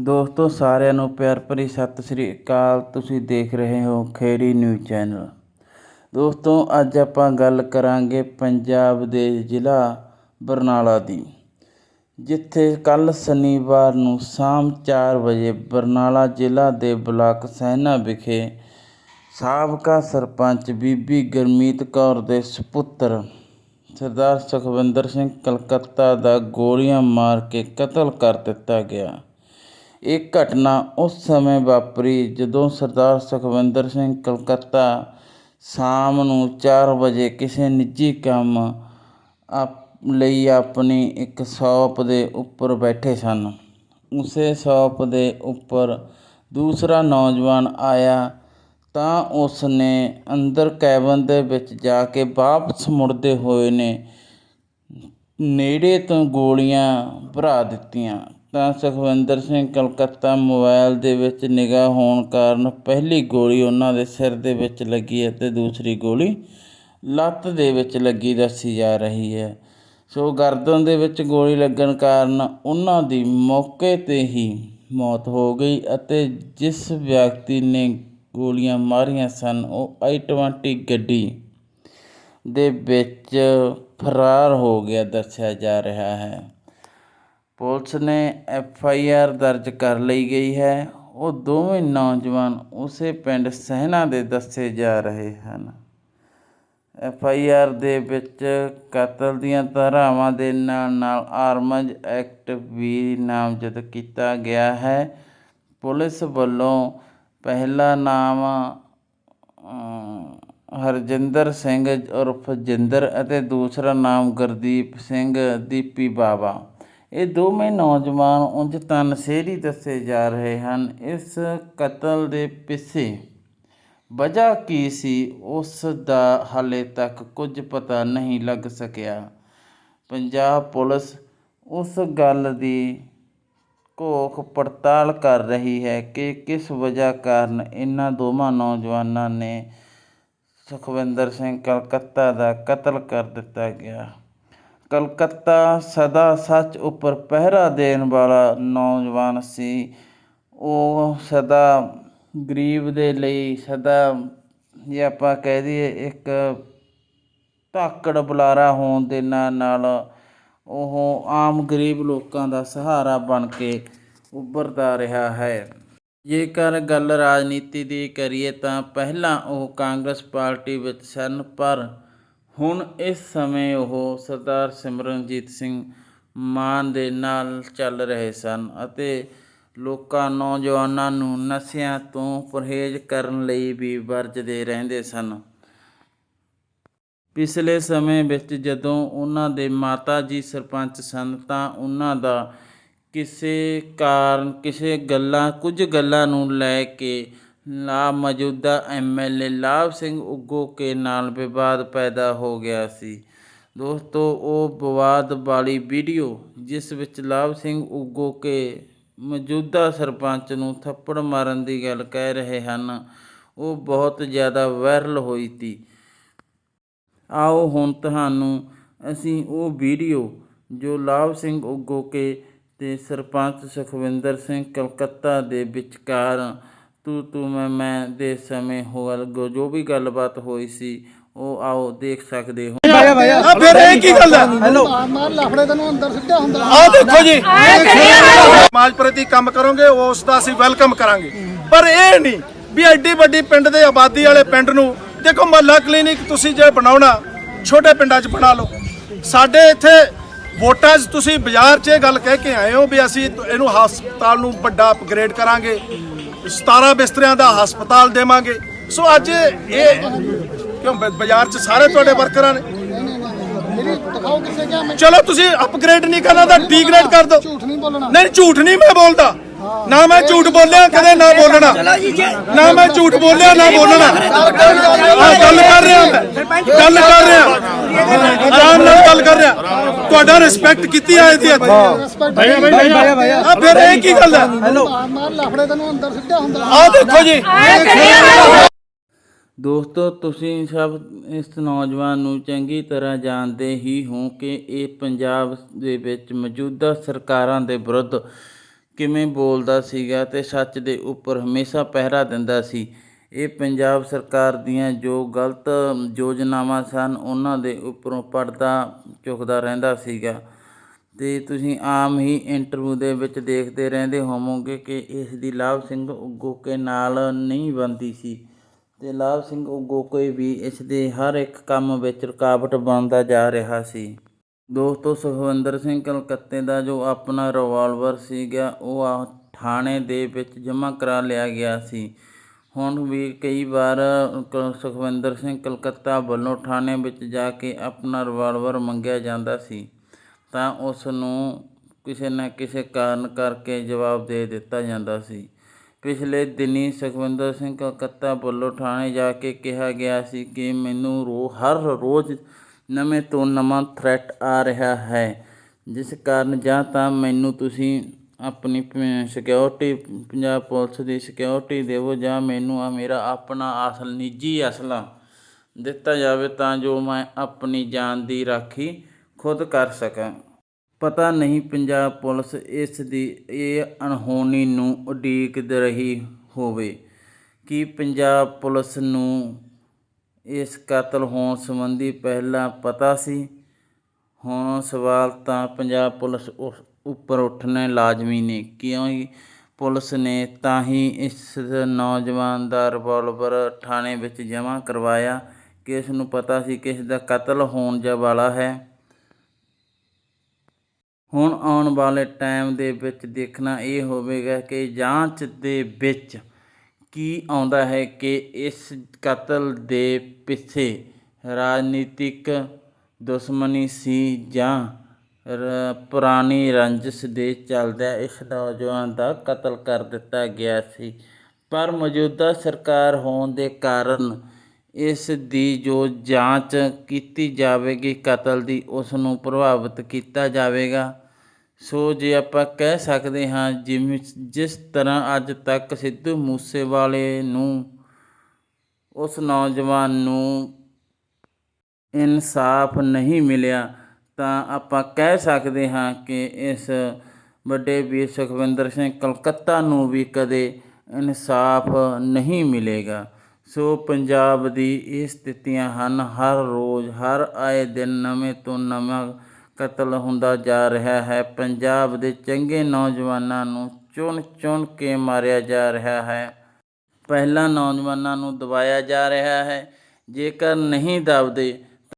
ਦੋਸਤੋ, ਸਾਰਿਆਂ ਨੂੰ ਪਿਆਰ ਭਰੀ ਸਤਿ ਸ੍ਰੀ ਅਕਾਲ। ਤੁਸੀਂ ਦੇਖ ਰਹੇ ਹੋ ਖੇੜੀ ਨਿਊਜ਼ ਚੈਨਲ। ਦੋਸਤੋ, ਅੱਜ ਆਪਾਂ ਗੱਲ ਕਰਾਂਗੇ ਪੰਜਾਬ ਦੇ ਜ਼ਿਲ੍ਹਾ ਬਰਨਾਲਾ ਦੀ, ਜਿੱਥੇ ਕੱਲ ਸ਼ਨੀਵਾਰ ਨੂੰ ਸ਼ਾਮ 4 ਵਜੇ ਬਰਨਾਲਾ ਜ਼ਿਲ੍ਹਾ ਦੇ ਬਲਾਕ ਸੈਨਾ ਵਿਖੇ ਸਾਬਕਾ ਸਰਪੰਚ ਬੀਬੀ ਗੁਰਮੀਤ ਕੌਰ ਦੇ ਸੁਪੁੱਤਰ ਸਰਦਾਰ ਸੁਖਵਿੰਦਰ ਸਿੰਘ ਕਲਕੱਤਾ ਦਾ ਗੋਲੀਆਂ ਮਾਰ ਕੇ ਕਤਲ ਕਰ ਦਿੱਤਾ ਗਿਆ। ਇਹ ਘਟਨਾ ਉਸ ਸਮੇਂ ਵਾਪਰੀ ਜਦੋਂ ਸਰਦਾਰ ਸੁਖਵਿੰਦਰ ਸਿੰਘ ਕਲਕੱਤਾ ਸ਼ਾਮ ਨੂੰ ਚਾਰ ਵਜੇ ਕਿਸੇ ਨਿੱਜੀ ਕੰਮ ਆਪ, ਲਈ ਆਪਣੀ ਇੱਕ ਸ਼ਾਪ ਦੇ ਉੱਪਰ ਬੈਠੇ ਸਨ। ਉਸੇ ਸ਼ਾਪ ਦੇ ਉੱਪਰ ਦੂਸਰਾ ਨੌਜਵਾਨ ਆਇਆ ਤਾਂ ਉਸ ਨੇ ਅੰਦਰ ਕੈਬਨ ਦੇ ਵਿੱਚ ਜਾ ਕੇ ਵਾਪਸ ਮੁੜਦੇ ਹੋਏ ਨੇ ਨੇੜੇ ਤੋਂ ਗੋਲੀਆਂ ਭਰਾ ਦਿੱਤੀਆਂ। ਤਾਂ ਸੁਖਵਿੰਦਰ ਸਿੰਘ ਕਲਕੱਤਾ ਮੋਬਾਈਲ ਦੇ ਵਿੱਚ ਨਿਗਾਹ ਹੋਣ ਕਾਰਨ ਪਹਿਲੀ ਗੋਲੀ ਉਹਨਾਂ ਦੇ ਸਿਰ ਦੇ ਵਿੱਚ ਲੱਗੀ ਅਤੇ ਦੂਸਰੀ ਗੋਲੀ ਲੱਤ ਦੇ ਵਿੱਚ ਲੱਗੀ ਦੱਸੀ ਜਾ ਰਹੀ ਹੈ। ਸੋ ਗਰਦਨ ਦੇ ਵਿੱਚ ਗੋਲੀ ਲੱਗਣ ਕਾਰਨ ਉਹਨਾਂ ਦੀ ਮੌਕੇ ਤੇ ਹੀ ਮੌਤ ਹੋ ਗਈ ਅਤੇ ਜਿਸ ਵਿਅਕਤੀ ਨੇ ਗੋਲੀਆਂ ਮਾਰੀਆਂ ਸਨ, ਉਹ ਆਈ 20 ਗੱਡੀ ਦੇ ਵਿੱਚ ਫਰਾਰ ਹੋ ਗਿਆ ਦੱਸਿਆ ਜਾ ਰਿਹਾ ਹੈ। ਪੁਲਿਸ ਨੇ ਐਫ ਆਈ ਆਰ ਦਰਜ ਕਰ ਲਈ ਗਈ ਹੈ। ਉਹ ਦੋਵੇਂ ਨੌਜਵਾਨ ਉਸੇ ਪਿੰਡ ਸਹਿਣਾ ਦੇ ਦੱਸੇ ਜਾ ਰਹੇ ਹਨ। ਐਫ ਆਈ ਆਰ ਦੇ ਵਿੱਚ ਕਤਲ ਦੀਆਂ ਧਾਰਾਵਾਂ ਦੇ ਨਾਲ ਨਾਲ ਆਰਮਜ਼ ਐਕਟ ਵੀ ਨਾਮਜ਼ਦ ਕੀਤਾ ਗਿਆ ਹੈ। ਪੁਲਿਸ ਵੱਲੋਂ ਪਹਿਲਾ ਨਾਮ ਹਰਜਿੰਦਰ ਸਿੰਘ ਉਰਫ ਜਿੰਦਰ ਅਤੇ ਦੂਸਰਾ ਨਾਮ ਗੁਰਦੀਪ ਸਿੰਘ ਦੀਪੀ ਬਾਵਾ। ਇਹ ਦੋਵੇਂ ਨੌਜਵਾਨ ਉਂਝ ਤਾਂ ਨਸ਼ੇੜੀ ਦੱਸੇ ਜਾ ਰਹੇ ਹਨ। ਇਸ ਕਤਲ ਦੇ ਪਿੱਛੇ ਵਜ੍ਹਾ ਕੀ ਸੀ, ਉਸ ਦਾ ਹਾਲੇ ਤੱਕ ਕੁਝ ਪਤਾ ਨਹੀਂ ਲੱਗ ਸਕਿਆ। ਪੰਜਾਬ ਪੁਲਿਸ ਉਸ ਗੱਲ ਦੀ ਘੋਖ ਪੜਤਾਲ ਕਰ ਰਹੀ ਹੈ ਕਿ ਕਿਸ ਵਜ੍ਹਾ ਕਾਰਨ ਇਹਨਾਂ ਦੋਵਾਂ ਨੌਜਵਾਨਾਂ ਨੇ ਸੁਖਵਿੰਦਰ ਸਿੰਘ ਕਲਕੱਤਾ ਦਾ ਕਤਲ ਕਰ ਦਿੱਤਾ ਗਿਆ। ਕਲਕੱਤਾ ਸਦਾ ਸੱਚ ਉੱਪਰ ਪਹਿਰਾ ਦੇਣ ਵਾਲਾ ਨੌਜਵਾਨ ਸੀ। ਉਹ ਸਦਾ ਗਰੀਬ ਦੇ ਲਈ ਸਦਾ, ਜੇ ਆਪਾਂ ਕਹਿ ਦਈਏ, ਇੱਕ ਧਾਕੜ ਬੁਲਾਰਾ ਹੋਣ ਦੇ ਨਾਲ ਨਾਲ ਉਹ ਆਮ ਗਰੀਬ ਲੋਕਾਂ ਦਾ ਸਹਾਰਾ ਬਣ ਕੇ ਉੱਭਰਦਾ ਰਿਹਾ ਹੈ। ਜੇਕਰ ਗੱਲ ਰਾਜਨੀਤੀ ਦੀ ਕਰੀਏ ਤਾਂ ਪਹਿਲਾਂ ਉਹ ਕਾਂਗਰਸ ਪਾਰਟੀ ਵਿੱਚ ਸਨ, ਪਰ ਹੁਣ ਇਸ ਸਮੇਂ ਉਹ ਸਰਦਾਰ ਸਿਮਰਨਜੀਤ ਸਿੰਘ ਮਾਨ ਦੇ ਨਾਲ ਚੱਲ ਰਹੇ ਸਨ ਅਤੇ ਲੋਕਾਂ ਨੌਜਵਾਨਾਂ ਨੂੰ ਨਸ਼ਿਆਂ ਤੋਂ ਪਰਹੇਜ਼ ਕਰਨ ਲਈ ਵੀ ਵਰਜਦੇ ਰਹਿੰਦੇ ਸਨ। ਪਿਛਲੇ ਸਮੇਂ ਵਿੱਚ ਜਦੋਂ ਉਹਨਾਂ ਦੇ ਮਾਤਾ ਜੀ ਸਰਪੰਚ ਸਨ ਤਾਂ ਉਹਨਾਂ ਦਾ ਕਿਸੇ ਕਾਰਨ, ਕਿਸੇ ਗੱਲਾਂ, ਕੁਝ ਗੱਲਾਂ ਨੂੰ ਲੈ ਕੇ ਲਾ ਮੌਜੂਦਾ ਐਮਐਲਏ ਲਾਭ ਸਿੰਘ ਉਗੋਕੇ ਨਾਲ ਵਿਵਾਦ ਪੈਦਾ ਹੋ ਗਿਆ ਸੀ। ਦੋਸਤੋ, ਉਹ ਵਿਵਾਦ ਵਾਲੀ ਵੀਡੀਓ ਜਿਸ ਵਿੱਚ ਲਾਭ ਸਿੰਘ ਉਗੋਕੇ ਮੌਜੂਦਾ ਸਰਪੰਚ ਨੂੰ ਥੱਪੜ ਮਾਰਨ ਦੀ ਗੱਲ ਕਹਿ ਰਹੇ ਹਨ, ਉਹ ਬਹੁਤ ਜ਼ਿਆਦਾ ਵਾਇਰਲ ਹੋਈ ਸੀ। ਆਓ ਹੁਣ ਤੁਹਾਨੂੰ, ਅਸੀਂ ਉਹ ਵੀਡੀਓ ਜੋ ਲਾਭ ਸਿੰਘ ਉਗੋਕੇ ਤੇ ਸਰਪੰਚ ਸੁਖਵਿੰਦਰ ਸਿੰਘ ਕਲਕੱਤਾ ਦੇ ਵਿਚਕਾਰ ਤੂੰ ਤੂੰ ਮੈਂ ਮੈਂ ਦੇ ਸਮੇਂ ਹੋਲ ਜੋ ਵੀ ਗੱਲਬਾਤ ਹੋਈ ਸੀ ਉਹ ਆਓ ਦੇਖ ਸਕਦੇ ਹੋ। ਆ ਫਿਰ ਇਹ ਕੀ ਗੱਲ ਹੈ ਹੈਲੋ ਮਾਰ ਲਾਫੜੇ ਤੈਨੂੰ ਅੰਦਰ ਸਿੱਟਿਆ ਹੁੰਦਾ। ਆ ਦੇਖੋ ਜੀ। ਸਮਾਜ ਪ੍ਰਤੀ ਕੰਮ ਕਰੋਗੇ ਉਸ ਦਾ ਅਸੀਂ ਵੈਲਕਮ ਕਰਾਂਗੇ। ਪਰ ਇਹ ਨਹੀਂ ਵੀ ਐਡੀ ਵੱਡੀ ਪਿੰਡ ਦੇ ਆਬਾਦੀ ਵਾਲੇ ਪਿੰਡ ਨੂੰ ਦੇਖੋ ਮਹੱਲਾ ਕਲੀਨਿਕ ਤੁਸੀਂ ਜੇ ਬਣਾਉਣਾ ਛੋਟੇ ਪਿੰਡਾਂ 'ਚ ਬਣਾ ਲਓ। ਸਾਡੇ ਇੱਥੇ ਵੋਟਾਂ 'ਚ ਤੁਸੀਂ ਬਾਜ਼ਾਰ 'ਚ ਇਹ ਗੱਲ ਕਹਿ ਕੇ ਆਏ ਹੋ ਵੀ ਅਸੀਂ ਇਹਨੂੰ ਹਸਪਤਾਲ ਨੂੰ ਵੱਡਾ ਅਪਗ੍ਰੇਡ ਕਰਾਂਗੇ। 17 ਬਿਸਤਰਿਆਂ ਦਾ ਹਸਪਤਾਲ ਦੇਵਾਂਗੇ। ਸੋ ਅੱਜ ਇਹ ਕਿਉਂ ਬਾਜ਼ਾਰ 'ਚ ਸਾਰੇ ਤੁਹਾਡੇ ਵਰਕਰਾਂ ਨੇ? ਚਲੋ ਤੁਸੀਂ ਅਪਗ੍ਰੇਡ ਨਹੀਂ ਕਰਨਾ ਤਾਂ ਡੀਗ੍ਰੇਡ ਕਰ ਦਿਓ। ਝੂਠ ਨਹੀਂ ਬੋਲਣਾ। ਨਹੀਂ ਝੂਠ ਨਹੀਂ ਮੈਂ ਬੋਲਦਾ। ਨਾ ਮੈਂ ਝੂਠ ਬੋਲਿਆ, ਕਦੇ ਨਾ ਬੋਲਣਾ। ਨਾ ਮੈਂ ਝੂਠ ਬੋਲਿਆ, ਨਾ ਬੋਲਣਾ। ਆ ਗੱਲ ਕਰ ਰਿਹਾ ਗੱਲ ਕਰ ਰਿਹਾ। ਆਰਾਮ ਨਾਲ ਗੱਲ ਕਰ ਰਿਹਾ। ਤੁਹਾਡਾ ਰਿਸਪੈਕਟ ਕੀਤੀ ਆਏ ਦੀ ਇੱਥੇ ਰਿਸਪੈਕਟ ਆ ਫਿਰ ਇਹ ਕੀ ਗੱਲ ਹੈ ਹੈਲੋ ਮਾਰ ਲਾਫੜੇ ਤੈਨੂੰ ਅੰਦਰ ਸਿੱਟਿਆ ਹੁੰਦਾ ਆ ਦੇਖੋ ਜੀ। ਦੋਸਤੋ, ਤੁਸੀਂ ਸਭ ਇਸ ਨੌਜਵਾਨ ਨੂੰ ਚੰਗੀ ਤਰ੍ਹਾਂ ਜਾਣਦੇ ਹੀ ਹੋ ਕਿ ਇਹ ਪੰਜਾਬ ਦੇ ਵਿੱਚ ਮੌਜੂਦਾ ਸਰਕਾਰਾਂ ਦੇ ਵਿਰੁੱਧ ਕਿਵੇਂ ਬੋਲਦਾ ਸੀਗਾ ਤੇ ਸੱਚ ਦੇ ਉੱਪਰ ਹਮੇਸ਼ਾ ਪਹਿਰਾ ਦਿੰਦਾ ਸੀ। ਇਹ ਪੰਜਾਬ ਸਰਕਾਰ ਦੀਆਂ ਜੋ ਗਲਤ ਯੋਜਨਾਵਾਂ ਸਨ, ਉਹਨਾਂ ਦੇ ਉੱਪਰੋਂ ਪਰਦਾ ਚੁੱਕਦਾ ਰਹਿੰਦਾ ਸੀਗਾ। ਤੇ ਤੁਸੀਂ ਆਮ ਹੀ ਇੰਟਰਵਿਊ ਦੇ ਵਿੱਚ ਦੇਖਦੇ ਰਹਿੰਦੇ ਹੋਵੋਗੇ ਕਿ ਇਸ ਦੀ ਲਾਭ ਸਿੰਘ ਉਗੋਕੇ ਨਾਲ ਨਹੀਂ ਬਣਦੀ ਸੀ। ਤੇ ਲਾਭ ਸਿੰਘ ਉਗੋਕੇ ਵੀ ਇਸ ਦੇ ਹਰ ਇੱਕ ਕੰਮ ਵਿੱਚ ਰੁਕਾਵਟ ਬਣਦਾ ਜਾ ਰਿਹਾ ਸੀ। ਦੋਸਤੋ ਸੁਖਵਿੰਦਰ ਸਿੰਘ ਕਲਕੱਤੇ ਦਾ ਜੋ ਆਪਣਾ ਰਿਵਾਲਵਰ ਸੀਗਾ, ਉਹ ਆ ਥਾਣੇ ਦੇ ਵਿੱਚ ਜਮ੍ਹਾਂ ਕਰਾ ਲਿਆ ਗਿਆ ਸੀ। ਹੁਣ ਵੀ ਕਈ ਵਾਰ ਕ- ਸੁਖਵਿੰਦਰ ਸਿੰਘ ਕਲਕੱਤਾ ਵੱਲੋਂ ਥਾਣੇ ਵਿੱਚ ਜਾ ਕੇ ਆਪਣਾ ਰਿਵਾਲਵਰ ਮੰਗਿਆ ਜਾਂਦਾ ਸੀ, ਤਾਂ ਉਸ ਨੂੰ ਕਿਸੇ ਨਾ ਕਿਸੇ ਕਾਰਨ ਕਰਕੇ ਜਵਾਬ ਦੇ ਦਿੱਤਾ ਜਾਂਦਾ ਸੀ। ਪਿਛਲੇ ਦਿਨੀ ਸੁਖਵਿੰਦਰ ਸਿੰਘ ਕਲਕੱਤਾ ਵੱਲੋਂ ਥਾਣੇ ਜਾ ਕੇ ਕਿਹਾ ਗਿਆ ਸੀ ਕਿ ਮੈਨੂੰ ਰੋ, ਹਰ ਰੋਜ਼ ਨਵੇਂ ਤੋਂ ਨਵਾਂ ਥ੍ਰੈਟ ਆ ਰਿਹਾ ਹੈ। ਜਿਸ ਕਾਰਨ ਜਾਂ ਤਾਂ ਮੈਨੂੰ ਤੁਸੀਂ ਆਪਣੀ ਸਿਕਿਉਰਿਟੀ ਪੰਜਾਬ ਪੁਲਿਸ ਦੀ ਸਿਕਿਉਰਿਟੀ ਦੇਵੋ ਜਾਂ ਮੈਨੂੰ ਆ ਮੇਰਾ ਆਪਣਾ ਅਸਲ, ਨਿੱਜੀ ਅਸਲਾ ਦਿੱਤਾ ਜਾਵੇ ਤਾਂ ਜੋ ਮੈਂ ਆਪਣੀ ਜਾਨ ਦੀ ਰਾਖੀ ਖੁਦ ਕਰ ਸਕਾਂ। ਪਤਾ ਨਹੀਂ ਪੰਜਾਬ ਪੁਲਿਸ ਇਸ ਦੀ ਇਹ ਅਣਹੋਣੀ ਨੂੰ ਉਡੀਕ ਰਹੀ ਹੋਵੇ ਕਿ ਪੰਜਾਬ ਪੁਲਿਸ ਨੂੰ ਇਸ ਕਤਲ ਹੋਣ ਸੰਬੰਧੀ ਪਹਿਲਾਂ ਪਤਾ ਸੀ। ਹੁਣ ਸਵਾਲ ਤਾਂ ਪੰਜਾਬ ਪੁਲਿਸ ਉਸ ਉੱਪਰ ਉੱਠਣੇ ਲਾਜ਼ਮੀ ਨੇ। ਕਿਉਂਕਿ ਪੁਲਿਸ ਨੇ ਤਾਂ ਹੀ ਇਸ ਨੌਜਵਾਨ ਦਾ ਰਿਵਾਲਵਰ ਥਾਣੇ ਵਿੱਚ ਜਮ੍ਹਾਂ ਕਰਵਾਇਆ। ਕਿ ਇਸ ਨੂੰ ਪਤਾ ਸੀ ਕਿ ਇਸ ਦਾ ਕਤਲ ਹੋਣ ਜਾ ਵਾਲਾ ਹੈ। ਹੁਣ ਆਉਣ ਵਾਲੇ ਟਾਈਮ ਦੇ ਵਿੱਚ ਦੇਖਣਾ ਇਹ ਹੋਵੇਗਾ ਕਿ ਜਾਂਚ ਦੇ ਵਿੱਚ ਕੀ ਆਉਂਦਾ ਹੈ ਕਿ ਇਸ ਕਤਲ ਦੇ ਪਿੱਛੇ ਰਾਜਨੀਤਿਕ ਦੁਸ਼ਮਣੀ ਸੀ ਜਾਂ ਪੁਰਾਣੀ ਰੰਜਿਸ਼ ਦੇ ਚੱਲਦਿਆਂ ਇਸ ਨੌਜਵਾਨ ਦਾ ਕਤਲ ਕਰ ਦਿੱਤਾ ਗਿਆ ਸੀ। ਪਰ ਮੌਜੂਦਾ ਸਰਕਾਰ ਹੋਣ ਦੇ ਕਾਰਨ ਇਸ ਦੀ ਜੋ ਜਾਂਚ ਕੀਤੀ ਜਾਵੇਗੀ, ਕਤਲ ਦੀ, ਉਸ ਨੂੰ ਪ੍ਰਭਾਵਿਤ ਕੀਤਾ ਜਾਵੇਗਾ। ਸੋ ਜੇ ਆਪਾਂ ਕਹਿ ਸਕਦੇ ਹਾਂ ਜਿਵੇਂ ਜਿਸ ਤਰ੍ਹਾਂ ਅੱਜ ਤੱਕ ਸਿੱਧੂ ਮੂਸੇਵਾਲੇ ਨੂੰ, ਉਸ ਨੌਜਵਾਨ ਨੂੰ ਇਨਸਾਫ ਨਹੀਂ ਮਿਲਿਆ, ਤਾਂ ਆਪਾਂ ਕਹਿ ਸਕਦੇ ਹਾਂ ਕਿ ਇਸ ਵੱਡੇ ਵੀਰ ਸੁਖਵਿੰਦਰ ਸਿੰਘ ਕਲਕੱਤਾ ਨੂੰ ਵੀ ਕਦੇ ਇਨਸਾਫ ਨਹੀਂ ਮਿਲੇਗਾ। ਸੋ ਪੰਜਾਬ ਦੀ ਇਹ ਸਥਿਤੀਆਂ ਹਨ, ਹਰ ਰੋਜ਼, ਹਰ ਆਏ ਦਿਨ ਨਵੇਂ ਤੋਂ ਨਵਾਂ ਕਤਲ ਹੁੰਦਾ ਜਾ ਰਿਹਾ ਹੈ। ਪੰਜਾਬ ਦੇ ਚੰਗੇ ਨੌਜਵਾਨਾਂ ਨੂੰ ਚੁਣ ਚੁਣ ਕੇ ਮਾਰਿਆ ਜਾ ਰਿਹਾ ਹੈ। ਪਹਿਲਾਂ ਨੌਜਵਾਨਾਂ ਨੂੰ ਦਬਾਇਆ ਜਾ ਰਿਹਾ ਹੈ। ਜੇਕਰ ਨਹੀਂ ਦਬਦੇ